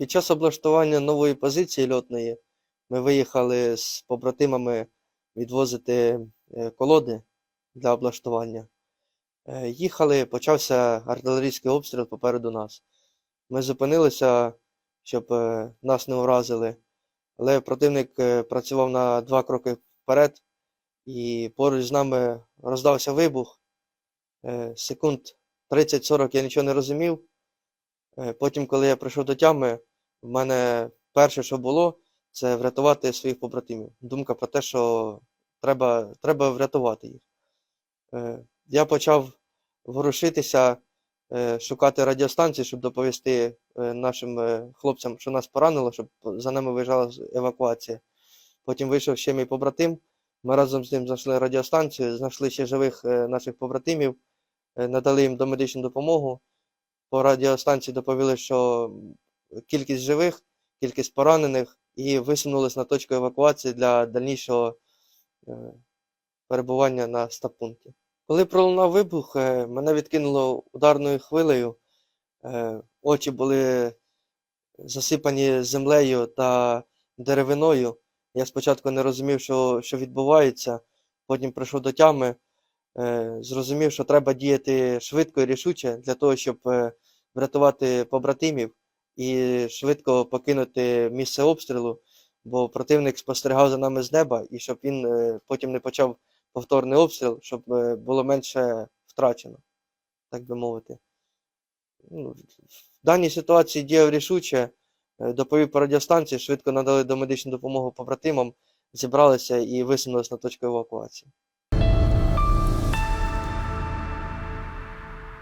Під час облаштування нової позиції льотної ми виїхали з побратимами відвозити е, колоди для облаштування. Е, Їхали, почався артилерійський обстріл попереду нас. Ми зупинилися, щоб е, нас не уразили, але противник працював на два кроки вперед, і поруч з нами роздався вибух. Секунд 30-40 я нічого не розумів. Потім, коли я прийшов до тями, в мене перше, що було, це врятувати своїх побратимів. Думка про те, що треба, треба врятувати їх. Е, Я почав ворушитися, е, шукати радіостанції, щоб доповісти е, нашим хлопцям, що нас поранило, щоб за нами виїжджала евакуація. Потім вийшов ще мій побратим. Ми разом з ним знайшли радіостанцію, знайшли ще живих наших побратимів, надали їм домедичну допомогу. По радіостанції доповіли, що кількість живих, кількість поранених, і висунулись на точку евакуації для дальнішого е, перебування на стаб-пункті. Коли пролунав вибух, е, мене відкинуло ударною хвилею. Е, Очі були засипані землею та деревиною. Я спочатку не розумів, що, що відбувається, потім прийшов до тями, зрозумів, що треба діяти швидко і рішуче для того, щоб врятувати побратимів і швидко покинути місце обстрілу, бо противник спостерігав за нами з неба, і щоб він е, потім не почав повторний обстріл, щоб е, було менше втрачено, так би мовити. Ну, В даній ситуації діяв рішуче, доповів по радіостанції, швидко надали домедичну допомогу побратимам, зібралися і висунулися на точку евакуації.